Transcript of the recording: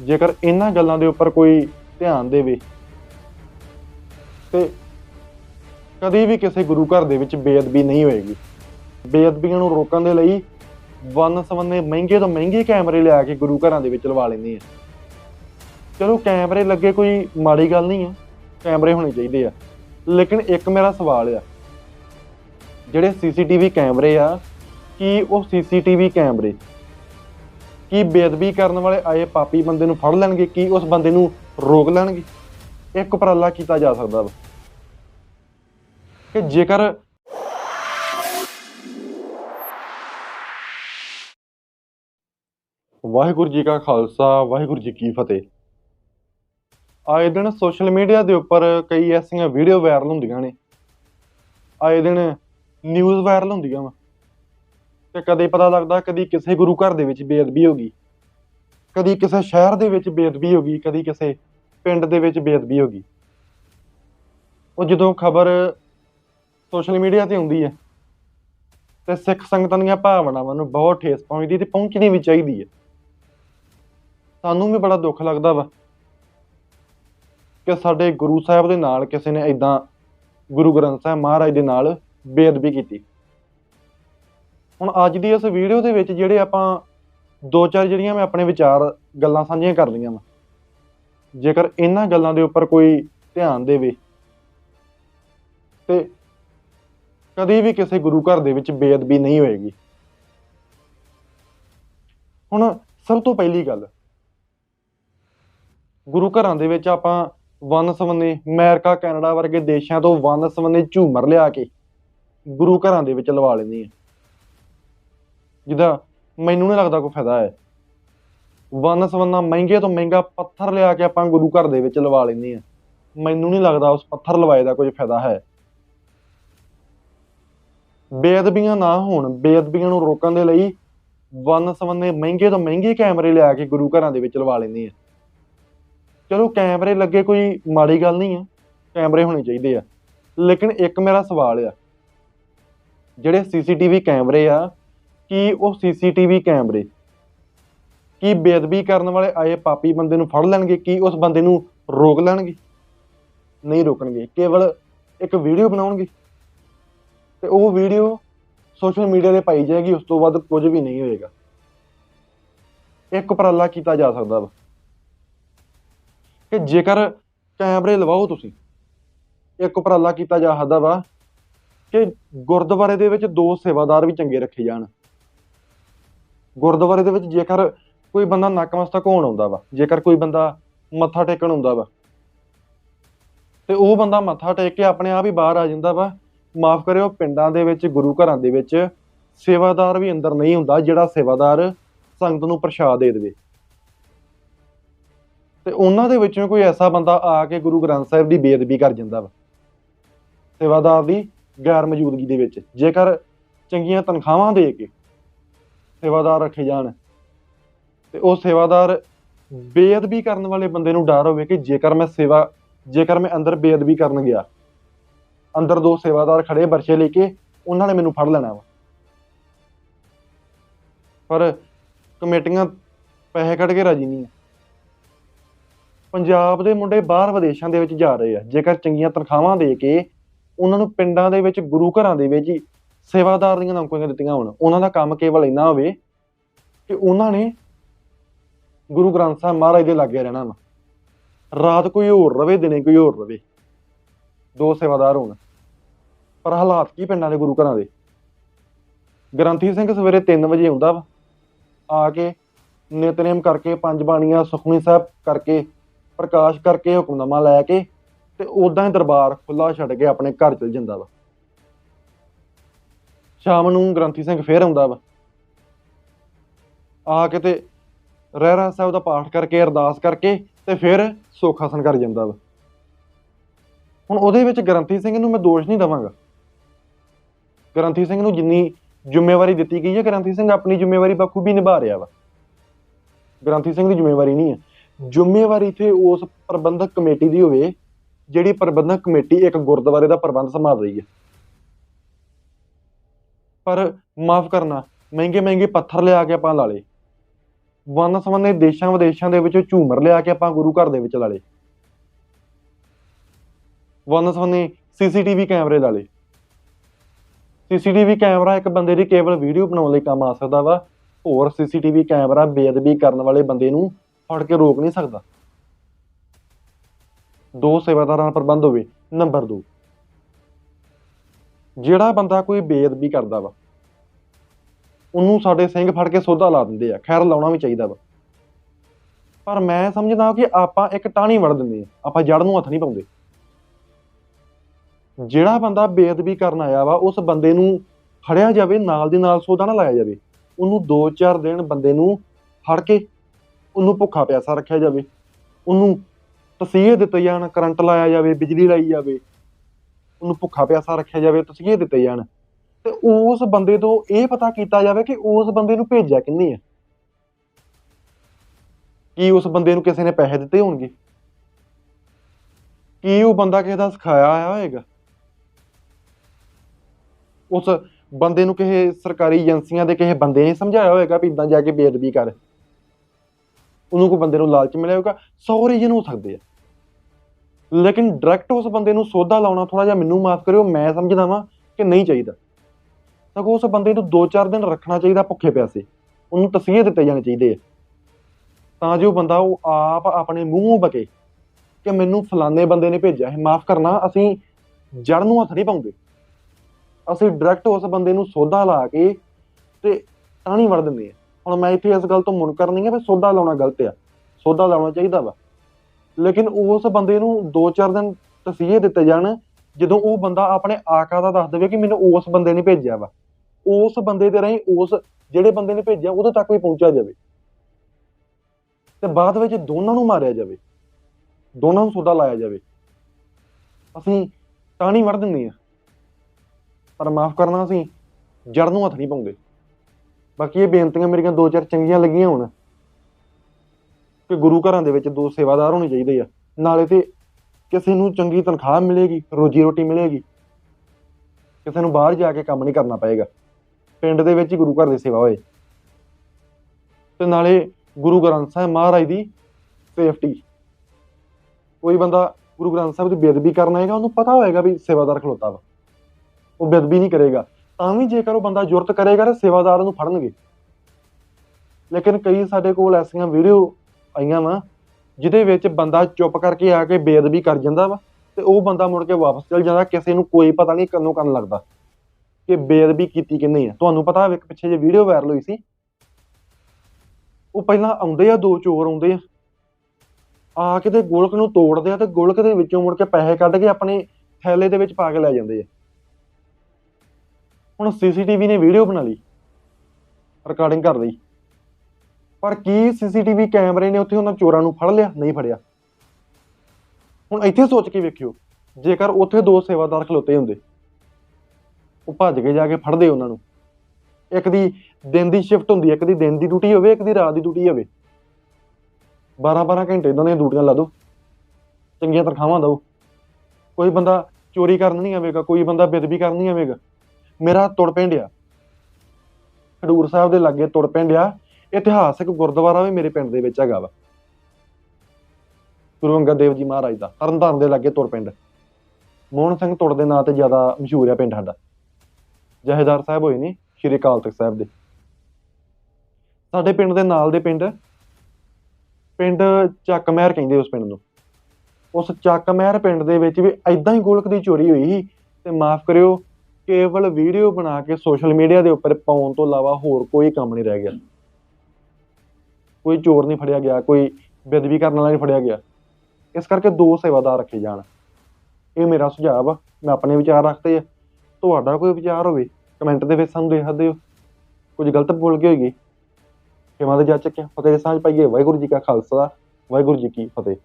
ਜੇਕਰ ਇਹਨਾਂ ਗੱਲਾਂ ਦੇ ਉੱਪਰ ਕੋਈ ਧਿਆਨ ਦੇਵੇ, ਤੇ ਕਦੀ ਵੀ ਕਿਸੇ ਗੁਰੂ ਘਰ ਦੇ ਵਿੱਚ ਬੇਅਦਬੀ ਨਹੀਂ ਹੋਏਗੀ। ਬੇਅਦਬੀਆਂ ਨੂੰ ਰੋਕਣ ਦੇ ਲਈ ਵਨ ਸਵੰਨੇ ਮਹਿੰਗੇ ਤੋਂ ਮਹਿੰਗੇ ਕੈਮਰੇ ਲਿਆ ਕੇ ਗੁਰੂ ਘਰਾਂ ਦੇ ਵਿੱਚ ਲਵਾ ਲੈਂਦੇ ਆ। ਚਲੋ ਕੈਮਰੇ ਲੱਗੇ ਕੋਈ ਮਾੜੀ ਗੱਲ ਨਹੀਂ ਆ, ਕੈਮਰੇ ਹੋਣੇ ਚਾਹੀਦੇ ਆ। ਲੇਕਿਨ ਇੱਕ ਮੇਰਾ ਸਵਾਲ ਆ, ਜਿਹੜੇ ਸੀਸੀਟੀਵੀ ਕੈਮਰੇ ਆ, ਕੀ ਉਹ ਸੀਸੀਟੀਵੀ ਕੈਮਰੇ ਕੀ ਬੇਅਦਬੀ ਕਰਨ ਵਾਲੇ ਆਏ ਪਾਪੀ ਬੰਦੇ ਨੂੰ ਫੜ ਲੈਣਗੇ? ਕੀ ਉਸ ਬੰਦੇ ਨੂੰ ਰੋਕ ਲੈਣਗੇ? ਇੱਕ ਉਪਰਾਲਾ ਕੀਤਾ ਜਾ ਸਕਦਾ ਵਾ। ਕਿ ਜੇਕਰ ਵਾਹਿਗੁਰੂ ਜੀ ਕਾ ਖਾਲਸਾ, ਵਾਹਿਗੁਰੂ ਜੀ ਕੀ ਫਤਿਹ। ਆਏ ਦਿਨ ਸੋਸ਼ਲ ਮੀਡੀਆ ਦੇ ਉੱਪਰ ਕਈ ਐਸੀਆਂ ਵੀਡੀਓ ਵਾਇਰਲ ਹੁੰਦੀਆਂ ਨੇ। ਆਏ ਦਿਨ ਨਿਊਜ਼ ਵਾਇਰਲ ਹੁੰਦੀਆਂ ਵਾ। ਤੇ ਕਦੇ ਪਤਾ ਲੱਗਦਾ ਕਦੀ ਕਿਸੇ ਗੁਰੂ ਘਰ ਦੇ ਵਿੱਚ ਬੇਅਦਬੀ ਹੋ ਗਈ। ਕਦੀ ਕਿਸੇ ਸ਼ਹਿਰ ਦੇ ਵਿੱਚ ਬੇਅਦਬੀ ਹੋ ਗਈ, ਕਦੀ ਕਿਸੇ ਪਿੰਡ ਦੇ ਵਿੱਚ ਬੇਅਦਬੀ ਹੋ ਗਈ। ਉਹ ਜਦੋਂ ਖਬਰ ਸੋਸ਼ਲ ਮੀਡੀਆ ਤੇ ਆਉਂਦੀ ਹੈ, ਤੇ ਸਿੱਖ ਸੰਗਤਾਂ ਦੀਆਂ ਭਾਵਨਾਵਾਂ ਨੂੰ ਬਹੁਤ ਠੇਸ ਪਹੁੰਚਦੀ ਤੇ ਪਹੁੰਚਣੀ ਵੀ ਚਾਹੀਦੀ ਹੈ। ਸਾਨੂੰ ਵੀ ਬੜਾ ਦੁੱਖ ਲੱਗਦਾ ਵਾ ਕਿ ਸਾਡੇ ਗੁਰੂ ਸਾਹਿਬ ਦੇ ਨਾਲ ਕਿਸੇ ਨੇ ਇਦਾਂ ਗੁਰੂ ਗ੍ਰੰਥ ਸਾਹਿਬ ਮਹਾਰਾਜ ਦੇ ਨਾਲ ਬੇਅਦਬੀ ਕੀਤੀ। ਹੁਣ ਅੱਜ ਦੀ ਇਸ ਵੀਡੀਓ ਦੇ ਵਿੱਚ ਜਿਹੜੇ ਆਪਾਂ ਦੋ ਚਾਰ ਜਿਹੜੀਆਂ ਮੈਂ ਆਪਣੇ ਵਿਚਾਰ ਗੱਲਾਂ ਸਾਂਝੀਆਂ ਕਰ ਲਈਆਂ ਵਾ। ਜੇਕਰ ਇਹਨਾਂ ਗੱਲਾਂ ਦੇ ਉੱਪਰ ਕੋਈ ਧਿਆਨ ਦੇਵੇ ਤੇ ਕਦੀ ਵੀ ਕਿਸੇ ਗੁਰੂ ਘਰ ਦੇ ਵਿੱਚ ਬੇਅਦਬੀ ਨਹੀਂ ਹੋਏਗੀ। ਹੁਣ ਸਭ ਤੋਂ ਪਹਿਲੀ ਗੱਲ, ਗੁਰੂ ਘਰਾਂ ਦੇ ਵਿੱਚ ਆਪਾਂ ਵਨ ਸਵੰਨੇ ਅਮਰੀਕਾ, ਕੈਨੇਡਾ ਵਰਗੇ ਦੇਸ਼ਾਂ ਤੋਂ ਵਨ ਸਵੰਨੇ ਝੂਮਰ ਲਿਆ ਕੇ ਗੁਰੂ ਘਰਾਂ ਦੇ ਵਿੱਚ ਲਵਾ ਲੈਂਦੇ ਆ ਜਿਹਦਾ ਮੈਨੂੰ ਨਹੀਂ ਲੱਗਦਾ ਕੋਈ ਫਾਇਦਾ ਹੈ। ਵਨ ਸਵੰਨਾ ਮਹਿੰਗੇ ਤੋਂ ਮਹਿੰਗਾ ਪੱਥਰ ਲਿਆ ਕੇ ਆਪਾਂ ਗੁਰੂ ਘਰ ਦੇ ਵਿੱਚ ਲਵਾ ਲੈਂਦੇ ਆ ਮੈਨੂੰ ਨਹੀਂ ਲੱਗਦਾ ਉਸ ਪੱਥਰ ਲਵਾਏ ਦਾ ਕੋਈ ਫਾਇਦਾ ਹੈ। ਬੇਅਦਬੀਆਂ ਨਾ ਹੋਣ, ਬੇਅਦਬੀਆਂ ਨੂੰ ਰੋਕਣ ਦੇ ਲਈ ਵਨ ਸਵੰਨੇ ਮਹਿੰਗੇ ਤੋਂ ਮਹਿੰਗੇ ਕੈਮਰੇ ਲਿਆ ਕੇ ਗੁਰੂ ਘਰਾਂ ਦੇ ਵਿੱਚ ਲਵਾ ਲੈਂਦੇ ਆ ਚਲੋ ਕੈਮਰੇ ਲੱਗੇ ਕੋਈ ਮਾੜੀ ਗੱਲ ਨਹੀਂ ਆ, ਕੈਮਰੇ ਹੋਣੇ ਚਾਹੀਦੇ ਆ। ਲੇਕਿਨ ਇੱਕ ਮੇਰਾ ਸਵਾਲ ਆ, ਜਿਹੜੇ ਸੀਸੀਟੀਵੀ ਕੈਮਰੇ ਆ ਕੀ ਉਹ ਸੀਸੀਟੀਵੀ ਕੈਮਰੇ? ਕੀ ਬੇਅਦਬੀ ਕਰਨ ਵਾਲੇ ਆਏ ਪਾਪੀ ਬੰਦੇ ਨੂੰ ਫੜ ਲੈਣਗੇ? ਕੀ ਉਸ ਬੰਦੇ ਨੂੰ ਰੋਕ ਲੈਣਗੇ? ਨਹੀਂ ਰੋਕਣਗੇ, ਕੇਵਲ ਇੱਕ ਵੀਡੀਓ ਬਣਾਉਣਗੇ। ਤੇ ਉਹ ਵੀਡੀਓ ਸੋਸ਼ਲ ਮੀਡੀਆ ਤੇ ਪਾਈ ਜਾਏਗੀ, ਉਸ ਤੋਂ ਬਾਅਦ ਕੁਝ ਵੀ ਨਹੀਂ ਹੋਏਗਾ। ਇੱਕ ਉਪਰਾਲਾ ਕੀਤਾ ਜਾ ਸਕਦਾ ਵਾ। ਕਿ ਜੇਕਰ ਕੈਮਰੇ ਲਵਾਓ ਤੁਸੀਂ, ਇੱਕ ਉਪਰਾਲਾ ਕੀਤਾ ਜਾ ਸਕਦਾ ਵਾ ਕਿ ਗੁਰਦੁਆਰੇ ਦੇ ਵਿੱਚ ਦੋ ਸੇਵਾਦਾਰ ਵੀ ਚੰਗੇ ਰੱਖੇ ਜਾਣ। ਗੁਰਦੁਆਰੇ ਦੇ ਵਿੱਚ ਜੇਕਰ ਕੋਈ ਬੰਦਾ ਨਕਮਸਤਕ ਹੋਣ ਆਉਂਦਾ ਵਾ, ਜੇਕਰ ਕੋਈ ਬੰਦਾ ਮੱਥਾ ਟੇਕਣ ਆਉਂਦਾ ਵਾ, ਤੇ ਉਹ ਬੰਦਾ ਮੱਥਾ ਟੇਕ ਕੇ ਆਪਣੇ ਆਪ ਹੀ ਬਾਹਰ ਆ ਜਾਂਦਾ ਵਾ, ਮਾਫ ਕਰਿਓ, ਪਿੰਡਾਂ ਦੇ ਵਿੱਚ, ਗੁਰੂ ਘਰਾਂ ਦੇ ਵਿੱਚ ਸੇਵਾਦਾਰ ਵੀ ਅੰਦਰ ਨਹੀਂ ਹੁੰਦਾ, ਜਿਹੜਾ ਸੇਵਾਦਾਰ ਸੰਗਤ ਨੂੰ ਪ੍ਰਸ਼ਾਦ ਦੇ ਦੇਵੇ। ਤੇ ਉਹਨਾਂ ਦੇ ਵਿੱਚੋਂ ਕੋਈ ਐਸਾ ਬੰਦਾ ਆ ਕੇ ਗੁਰੂ ਗ੍ਰੰਥ ਸਾਹਿਬ ਦੀ ਬੇਅਦਬੀ ਕਰ ਜਾਂਦਾ ਵਾ, ਸੇਵਾਦਾਰ ਦੀ ਗੈਰ ਮੌਜੂਦਗੀ ਦੇ ਵਿੱਚ, ਜੇਕਰ ਚੰਗੀਆਂ ਤਨਖਾਹਾਂ ਦੇ ਕੇ ਸੇਵਾਦਾਰ ਰੱਖੇ ਜਾਣ। ਤੇ ਉਹ ਸੇਵਾਦਾਰ ਬੇਅਦਬੀ ਕਰਨ ਵਾਲੇ ਬੰਦੇ ਨੂੰ ਡਰ ਹੋਵੇ ਕਿ ਜੇਕਰ ਮੈਂ ਸੇਵਾ, ਜੇਕਰ ਮੈਂ ਅੰਦਰ ਬੇਅਦਬੀ ਕਰਨ ਗਿਆ, ਅੰਦਰ ਦੋ ਸੇਵਾਦਾਰ ਖੜੇ ਬਰਛੇ ਲੈ ਕੇ, ਉਹਨਾਂ ਨੇ ਮੈਨੂੰ ਫੜ ਲੈਣਾ ਵਾ। ਪਰ ਕਮੇਟੀਆਂ ਪੈਸੇ ਕੱਢ ਕੇ ਰਾਜੀ ਨਹੀਂ ਆ। ਪੰਜਾਬ ਦੇ ਮੁੰਡੇ ਬਾਹਰ ਵਿਦੇਸ਼ਾਂ ਦੇ ਵਿੱਚ ਜਾ ਰਹੇ ਆ। ਜੇਕਰ ਚੰਗੀਆਂ ਤਨਖਾਹਾਂ ਦੇ ਕੇ, ਉਹਨਾਂ ਨੂੰ ਪਿੰਡਾਂ ਦੇ ਵਿੱਚ, ਗੁਰੂ ਘਰਾਂ ਦੇ ਵਿੱਚ ਸੇਵਾਦਾਰ ਦੀਆਂ ਨੌਕਰੀਆਂ ਦਿੱਤੀਆਂ ਹੋਣ। ਉਹਨਾਂ ਦਾ ਕੰਮ ਕੇਵਲ ਇੰਨਾ ਹੋਵੇ ਕਿ ਉਹਨਾਂ ਨੇ ਗੁਰੂ ਗ੍ਰੰਥ ਸਾਹਿਬ ਮਹਾਰਾਜ ਦੇ ਲਾਗੇ ਰਹਿਣਾ ਵਾ। ਰਾਤ ਕੋਈ ਹੋਰ ਰਵੇ, ਦਿਨੇ ਕੋਈ ਹੋਰ ਰਵੇ। ਦੋ ਸੇਵਾਦਾਰ ਹੋਣ। ਪਰ ਹਾਲਾਤ ਕੀ ਪਿੰਡਾਂ ਦੇ ਗੁਰੂ ਘਰਾਂ ਦੇ? ਗ੍ਰੰਥੀ ਸਿੰਘ ਸਵੇਰੇ 3 ਵਜੇ ਆਉਂਦਾ ਵਾ। ਆ ਕੇ ਨਿਤਨੇਮ ਕਰਕੇ, ਪੰਜ ਬਾਣੀਆਂ, ਸੁਖਮਨੀ ਸਾਹਿਬ ਕਰਕੇ, ਪ੍ਰਕਾਸ਼ ਕਰਕੇ ਹੁਕਮਨਾਮਾ ਲੈ ਕੇ ਤੇ ਉਦਾਂ ਹੀ ਦਰਬਾਰ ਖੁੱਲਾ ਛੱਡ ਕੇ ਆਪਣੇ ਘਰ ਚਲ ਜਾਂਦਾ ਵਾ। ਸ਼ਾਮ ਨੂੰ ਗ੍ਰੰਥੀ ਸਿੰਘ ਫੇਰ ਆਉਂਦਾ ਵਾ। ਆ ਕੇ ਤੇ ਰਹਿਰਾ ਸਾਹਿਬ ਦਾ ਪਾਠ ਕਰਕੇ, ਅਰਦਾਸ ਕਰਕੇ ਤੇ ਫਿਰ ਸੁੱਖ ਆਸਨ ਕਰ ਜਾਂਦਾ ਵਾ। ਹੁਣ ਉਹਦੇ ਵਿੱਚ ਗ੍ਰੰਥੀ ਸਿੰਘ ਨੂੰ ਮੈਂ ਦੋਸ਼ ਨਹੀਂ ਦਵਾਂਗਾ। ਗ੍ਰੰਥੀ ਸਿੰਘ ਨੂੰ ਜਿੰਨੀ ਜ਼ਿੰਮੇਵਾਰੀ ਦਿੱਤੀ ਗਈ ਹੈ, ਗ੍ਰੰਥੀ ਸਿੰਘ ਆਪਣੀ ਜ਼ਿੰਮੇਵਾਰੀ ਬਖੂਬੀ ਨਿਭਾ ਰਿਹਾ ਵਾ। ਗ੍ਰੰਥੀ ਸਿੰਘ ਦੀ ਜ਼ਿੰਮੇਵਾਰੀ ਨਹੀਂ ਹੈ। ਜ਼ਿੰਮੇਵਾਰੀ ਤੇ ਉਸ ਪ੍ਰਬੰਧਕ ਕਮੇਟੀ ਦੀ ਹੋਵੇ, ਜਿਹੜੀ ਪ੍ਰਬੰਧਕ ਕਮੇਟੀ ਇੱਕ ਗੁਰਦੁਆਰੇ ਦਾ ਪ੍ਰਬੰਧ ਸੰਭਾਲ ਰਹੀ ਹੈ। ਪਰ ਮਾਫ ਕਰਨਾ, ਮਹਿੰਗੇ ਮਹਿੰਗੇ ਪੱਥਰ ਲਿਆ ਕੇ ਆਪਾਂ ਲਾ ਲਏ। ਵੰਨ ਸਵੰਨੇ ਦੇਸ਼ਾਂ ਵਿਦੇਸ਼ਾਂ ਦੇ ਵਿੱਚ ਝੂਮਰ ਲਿਆ ਕੇ ਆਪਾਂ ਗੁਰੂ ਘਰ ਦੇ ਵਿੱਚ ਲਾ ਲਏ। ਵੰਨ ਸਵੰਨੇ ਸੀਸੀਟੀਵੀ ਕੈਮਰੇ ਲਾ ਲਏ। ਸੀਸੀਟੀਵੀ ਕੈਮਰਾ ਇੱਕ ਬੰਦੇ ਦੀ ਕੇਵਲ ਵੀਡੀਓ ਬਣਾਉਣ ਲਈ ਕੰਮ ਆ ਸਕਦਾ ਵਾ, ਹੋਰ ਸੀਸੀਟੀਵੀ ਕੈਮਰਾ ਬੇਅਦਬੀ ਕਰਨ ਵਾਲੇ ਬੰਦੇ ਨੂੰ ਫੜ ਕੇ ਰੋਕ ਨਹੀਂ ਸਕਦਾ। ਦੋ ਸੇਵਾਦਾਰਾਂ ਦਾ ਪ੍ਰਬੰਧ ਹੋਵੇ, ਨੰਬਰ 2 ਜਿਹੜਾ ਬੰਦਾ ਕੋਈ ਬੇਅਦਬੀ ਕਰਦਾ ਵਾ, ਉਹਨੂੰ ਸਾਡੇ ਸਿੰਘ ਫੜ ਕੇ ਸੋਧਾ ਲਾ ਦਿੰਦੇ ਆ, ਖੈਰ ਲਾਉਣਾ ਵੀ ਚਾਹੀਦਾ ਵਾ। ਪਰ ਮੈਂ ਸਮਝਦਾ ਕਿ ਆਪਾਂ ਇੱਕ ਟਾਣੀ ਵੜ ਦਿੰਦੇ ਆ, ਆਪਾਂ ਜੜ ਨੂੰ ਹੱਥ ਨਹੀਂ ਪਾਉਂਦੇ। ਜਿਹੜਾ ਬੰਦਾ ਬੇਅਦਬੀ ਕਰਨ ਆਇਆ ਵਾ, ਉਸ ਬੰਦੇ ਨੂੰ ਫੜਿਆ ਜਾਵੇ, ਨਾਲ ਦੀ ਨਾਲ ਸੋਧਾ ਨਾ ਲਾਇਆ ਜਾਵੇ। ਉਹਨੂੰ 2-4 ਦਿਨ ਬੰਦੇ ਨੂੰ ਫੜ ਕੇ ਉਹਨੂੰ ਭੁੱਖਾ ਪਿਆਸਾ ਰੱਖਿਆ ਜਾਵੇ। ਉਹਨੂੰ ਤਸੀਹੇ ਦਿੱਤੇ ਜਾਣ, ਕਰੰਟ ਲਾਇਆ ਜਾਵੇ, ਬਿਜਲੀ ਲਾਈ ਜਾਵੇ। ਉਹਨੂੰ ਭੁੱਖਾ ਪਿਆਸਾ ਰੱਖਿਆ ਜਾਵੇ ਤਸੀਹੇ ਦਿੱਤੇ ਜਾਣ। ਤੇ ਉਸ ਬੰਦੇ ਤੋਂ ਇਹ ਪਤਾ ਕੀਤਾ ਜਾਵੇ ਕਿ ਉਸ ਬੰਦੇ ਨੂੰ ਭੇਜਿਆ ਕਿੰਨੇ ਆ। ਕੀ ਉਸ ਬੰਦੇ ਨੂੰ ਕਿਸੇ ਨੇ ਪੈਸੇ ਦਿੱਤੇ ਹੋਣਗੇ? ਕੀ ਉਹ ਬੰਦਾ ਕਿਸੇ ਦਾ ਸਿਖਾਇਆ ਆਇਆ ਹੋਏਗਾ? ਉਸ ਬੰਦੇ ਨੂੰ ਕਿਸੇ ਸਰਕਾਰੀ ਏਜੰਸੀਆਂ ਦੇ ਕਿਸੇ ਬੰਦੇ ਨੇ ਸਮਝਾਇਆ ਹੋਏਗਾ ਵੀ ਇਦਾਂ ਜਾ ਕੇ ਬੇਅਦਬੀ ਕਰ। ਉਹਨੂੰ ਕੋਈ ਬੰਦੇ ਨੂੰ ਲਾਲਚ ਮਿਲਿਆ ਹੋਏਗਾ? ਸੌ ਰੀਜਨ ਹੋ ਸਕਦੇ ਆ। ਲੇਕਿਨ ਡਾਇਰੈਕਟ ਉਸ ਬੰਦੇ ਨੂੰ ਸੋਧਾ ਲਾਉਣਾ ਥੋੜਾ ਜਿਹਾ ਮੈਨੂੰ ਮਾਫ ਕਰਿਓ, ਮੈਂ ਸਮਝਦਾ ਵਾਂ ਕਿ ਨਹੀਂ ਚਾਹੀਦਾ। ਸਗੋਂ ਉਸ ਬੰਦੇ ਨੂੰ 2-4 ਦਿਨ ਰੱਖਣਾ ਚਾਹੀਦਾ ਭੁੱਖੇ ਪਿਆਸੇ। ਉਹਨੂੰ ਤਸੀਹੇ ਦਿੱਤੇ ਜਾਣੇ ਚਾਹੀਦੇ ਆ। ਤਾਂ ਜੋ ਬੰਦਾ ਉਹ ਆਪ ਆਪਣੇ ਮੂੰਹੋਂ ਬਕੇ ਕਿ ਮੈਨੂੰ ਫਲਾਣੇ ਬੰਦੇ ਨੇ ਭੇਜਿਆ ਹੈ, ਮਾਫ ਕਰਨਾ ਅਸੀਂ ਜੜ ਨੂੰ ਹੱਥ ਨਹੀਂ ਪਾਉਂਦੇ। ਅਸੀਂ ਡਾਇਰੈਕਟ ਉਸ ਬੰਦੇ ਨੂੰ ਸੋਧਾ ਲਾ ਕੇ ਤੇ ਟਾਣੀ ਵੜ ਦਿੰਦੇ। ਆ ਹੁਣ ਮੈਂ ਇੱਥੇ ਇਸ ਗੱਲ ਤੋਂ ਮੁਨਕਰ ਨਹੀਂ ਆ ਵੀ ਸੋਧਾ ਲਾਉਣਾ ਗਲਤ ਆ। ਸੋਧਾ ਲਾਉਣਾ ਚਾਹੀਦਾ ਵਾ। ਲੇਕਿਨ ਉਸ ਬੰਦੇ ਨੂੰ 2-4 ਦਿਨ ਤਸੀਹੇ ਦਿੱਤੇ ਜਾਣ, ਜਦੋਂ ਉਹ ਬੰਦਾ ਆਪਣੇ ਆਕਾ ਦਾ ਦੱਸ ਦੇਵੇ ਕਿ ਮੈਨੂੰ ਉਸ ਬੰਦੇ ਨੇ ਭੇਜਿਆ ਵਾ। ਉਸ ਬੰਦੇ ਦੇ ਰਾਹੀਂ ਉਸ ਜਿਹੜੇ ਬੰਦੇ ਨੇ ਭੇਜਿਆ, ਉਹਦੇ ਤੱਕ ਵੀ ਪਹੁੰਚਿਆ ਜਾਵੇ। ਤੇ ਬਾਅਦ ਵਿੱਚ ਦੋਨਾਂ ਨੂੰ ਮਾਰਿਆ ਜਾਵੇ। ਦੋਨਾਂ ਨੂੰ ਸੋਧਾ ਲਾਇਆ ਜਾਵੇ। ਅਸੀਂ ਟਾਣੀ ਵੜ ਦਿੰਦੇ ਆ ਪਰ ਮਾਫ ਕਰਨਾ ਅਸੀਂ ਜੜ ਨੂੰ ਹੱਥ ਨਹੀਂ ਪਾਉਂਦੇ। ਬਾਕੀ ਇਹ ਬੇਨਤੀਆਂ ਮੇਰੀਆਂ ਦੋ ਚਾਰ ਚੰਗੀਆਂ ਲੱਗੀਆਂ ਹੁਣ। ਕਿ ਗੁਰੂ ਘਰਾਂ ਦੇ ਵਿੱਚ ਦੋ ਸੇਵਾਦਾਰ ਹੋਣੇ ਚਾਹੀਦੇ ਆ। ਨਾਲੇ ਤੇ ਕਿਸੇ ਨੂੰ ਚੰਗੀ ਤਨਖਾਹ ਮਿਲੇਗੀ ਰੋਜੀ ਰੋਟੀ ਮਿਲੇਗੀ, ਕਿਸੇ ਨੂੰ ਬਾਹਰ ਜਾ ਕੇ ਕੰਮ ਨਹੀਂ ਕਰਨਾ ਪਏਗਾ। ਪਿੰਡ ਦੇ ਵਿੱਚ ਹੀ ਗੁਰੂ ਘਰ ਦੀ ਸੇਵਾ ਹੋਏ। ਤੇ ਨਾਲੇ ਗੁਰੂ ਗ੍ਰੰਥ ਸਾਹਿਬ ਮਹਾਰਾਜ ਦੀ ਸੇਫਟੀ। ਕੋਈ ਬੰਦਾ ਗੁਰੂ ਗ੍ਰੰਥ ਸਾਹਿਬ ਦੀ ਬੇਅਦਬੀ ਕਰਨ ਆਏਗਾ, ਉਹਨੂੰ ਪਤਾ ਹੋਏਗਾ ਵੀ ਸੇਵਾਦਾਰ ਖਲੋਤਾ ਵਾ। ਉਹ ਬੇਅਦਬੀ ਨਹੀਂ ਕਰੇਗਾ। ਤਾਂ ਵੀ ਜੇਕਰ ਉਹ ਬੰਦਾ ਜ਼ੁਰਤ ਕਰੇਗਾ ਤਾਂ ਸੇਵਾਦਾਰ ਨੂੰ ਫੜਨਗੇ। ਲੇਕਿਨ ਕਈ ਸਾਡੇ ਕੋਲ ਐਸੀਆਂ ਵੀਡੀਓ ਆਈਆਂ ਵਾ, ਜਿਹਦੇ ਵਿੱਚ ਬੰਦਾ ਚੁੱਪ ਕਰਕੇ ਆ ਕੇ ਬੇਅਦਬੀ ਕਰ ਜਾਂਦਾ ਵਾ ਤੇ ਉਹ ਬੰਦਾ ਮੁੜ ਕੇ ਵਾਪਸ ਚਲ ਜਾਂਦਾ, ਕਿਸੇ ਨੂੰ ਕੋਈ ਪਤਾ ਨਹੀਂ ਕਦੋਂ ਕਰਨ ਲੱਗਦਾ ਕਿ ਬੇਅਦਬੀ ਕੀਤੀ ਕਿੰਨੇ ਆ। ਤੁਹਾਨੂੰ ਪਤਾ ਹੋਵੇ ਇੱਕ ਪਿੱਛੇ ਜੇ ਵੀਡੀਓ ਵਾਇਰਲ ਹੋਈ ਸੀ। ਉਹ ਪਹਿਲਾਂ ਆਉਂਦੇ ਆ, ਦੋ ਚੋਰ ਆਉਂਦੇ ਆ। ਆ ਕੇ ਤੇ ਗੋਲਕ ਨੂੰ ਤੋੜਦੇ ਆ ਤੇ ਗੋਲਕ ਦੇ ਵਿੱਚੋਂ ਮੁੜ ਕੇ ਪੈਸੇ ਕੱਢ ਕੇ ਆਪਣੇ ਥੈਲੇ ਦੇ ਵਿੱਚ ਪਾ ਕੇ ਲੈ ਜਾਂਦੇ ਆ। ਹੁਣ ਸੀਸੀਟੀਵੀ ਨੇ ਵੀਡੀਓ ਬਣਾ ਲਈ ਰਿਕਾਰਡਿੰਗ ਕਰ ਲਈ। ਪਰ ਕੀ ਸੀਸੀਟੀਵੀ ਕੈਮਰੇ ਨੇ ਉੱਥੇ ਉਹਨਾਂ ਚੋਰਾਂ ਨੂੰ ਫੜ ਲਿਆ? ਨਹੀਂ ਫੜਿਆ। ਹੁਣ ਇੱਥੇ ਸੋਚ ਕੇ ਵੇਖਿਓ, ਜੇਕਰ ਉੱਥੇ ਦੋ ਸੇਵਾਦਾਰ ਖਲੋਤੇ ਹੁੰਦੇ, ਉਹ ਭੱਜ ਕੇ ਜਾ ਕੇ ਫੜਦੇ ਉਹਨਾਂ ਨੂੰ। ਇੱਕ ਦੀ ਦਿਨ ਦੀ ਸ਼ਿਫਟ ਹੁੰਦੀ ਹੈ ਇੱਕ ਦੀ ਦਿਨ ਦੀ ਡਿਊਟੀ ਹੋਵੇ, ਇੱਕ ਦੀ ਰਾਤ ਦੀ ਡਿਊਟੀ ਹੋਵੇ। 12-12 ਘੰਟੇ ਦੋਨੇ ਡਿਊਟੀਆਂ ਲਾ ਦਿਓ ਚੰਗੀਆਂ ਤਨਖਾਹਾਂ ਦਿਓ। ਕੋਈ ਬੰਦਾ ਚੋਰੀ ਕਰਨ ਨਹੀਂ ਆਵੇਗਾ, ਕੋਈ ਬੰਦਾ ਬੇਦਬੀ ਕਰਨ ਨਹੀਂ ਆਵੇਗਾ। ਮੇਰਾ ਤੁਰ ਪਿੰਡ ਖਡੂਰ ਸਾਹਿਬ ਦੇ ਲਾਗੇ ਤੁਰ ਪਿੰਡ ਆ ਇਤਿਹਾਸਕ ਗੁਰਦੁਆਰਾ ਵੀ ਮੇਰੇ ਪਿੰਡ ਦੇ ਵਿੱਚ ਹੈਗਾ ਵਾ। ਗੁਰੂ ਅੰਗਦ ਦੇਵ ਜੀ ਮਹਾਰਾਜ ਦਾ, ਤਰਨਤਾਰਨ ਦੇ ਲਾਗੇ ਤੁਰ ਪਿੰਡ। ਮੋਹਨ ਸਿੰਘ ਤੁਰ ਦੇ ਨਾਂ ਤੇ ਜ਼ਿਆਦਾ ਮਸ਼ਹੂਰ ਹੈ ਪਿੰਡ ਸਾਡਾ। ਜਹੇਦਾਰ ਸਾਹਿਬ ਹੋਏ ਨੇ, ਸ਼੍ਰੀ ਅਕਾਲ ਤਖਤ ਸਾਹਿਬ ਦੇ। ਸਾਡੇ ਪਿੰਡ ਦੇ ਨਾਲ ਦੇ ਪਿੰਡ ਪਿੰਡ ਚੱਕ ਮਹਿਰ ਕਹਿੰਦੇ ਉਸ ਪਿੰਡ ਨੂੰ। ਉਸ ਚੱਕ ਮਹਿਰ ਪਿੰਡ ਦੇ ਵਿੱਚ ਵੀ ਐਦਾਂ ਹੀ ਗੋਲਕ ਦੀ ਚੋਰੀ ਹੋਈ ਸੀ, ਤੇ ਮਾਫ ਕਰਿਓ, ਕੇਵਲ ਵੀਡੀਓ ਬਣਾ ਕੇ ਸੋਸ਼ਲ ਮੀਡੀਆ ਦੇ ਉੱਪਰ ਪਾਉਣ ਤੋਂ ਇਲਾਵਾ ਹੋਰ ਕੋਈ ਕੰਮ ਨਹੀਂ ਰਹਿ ਗਿਆ। ਕੋਈ ਚੋਰ ਨਹੀਂ ਫੜਿਆ ਗਿਆ, ਕੋਈ ਬੇਦਬੀ ਕਰਨ ਵਾਲਾ ਨਹੀਂ ਫੜਿਆ ਗਿਆ। ਇਸ ਕਰਕੇ ਦੋ ਸੇਵਾਦਾਰ ਰੱਖੇ ਜਾਣ। ਇਹ ਮੇਰਾ ਸੁਝਾਅ ਆ ਮੈਂ ਆਪਣੇ ਵਿਚਾਰ ਰੱਖਦੇ ਆ। ਤੁਹਾਡਾ ਕੋਈ ਵਿਚਾਰ ਹੋਵੇ, ਕਮੈਂਟ ਦੇ ਵਿੱਚ ਸਾਨੂੰ ਦੇ ਸਕਦੇ ਹੋ। ਕੁਝ ਗਲਤ ਬੋਲ ਗਏ ਹੋਈਏ ਕਿ ਮਾਦੇ ਜਾ ਚੱਕਿਆ। ਫਤਿਹ ਸਾਂਝ ਪਾਈਏ। ਵਾਹਿਗੁਰੂ ਜੀ ਕਾ ਖਾਲਸਾ, ਵਾਹਿਗੁਰੂ ਜੀ ਕੀ ਫਤਿਹ।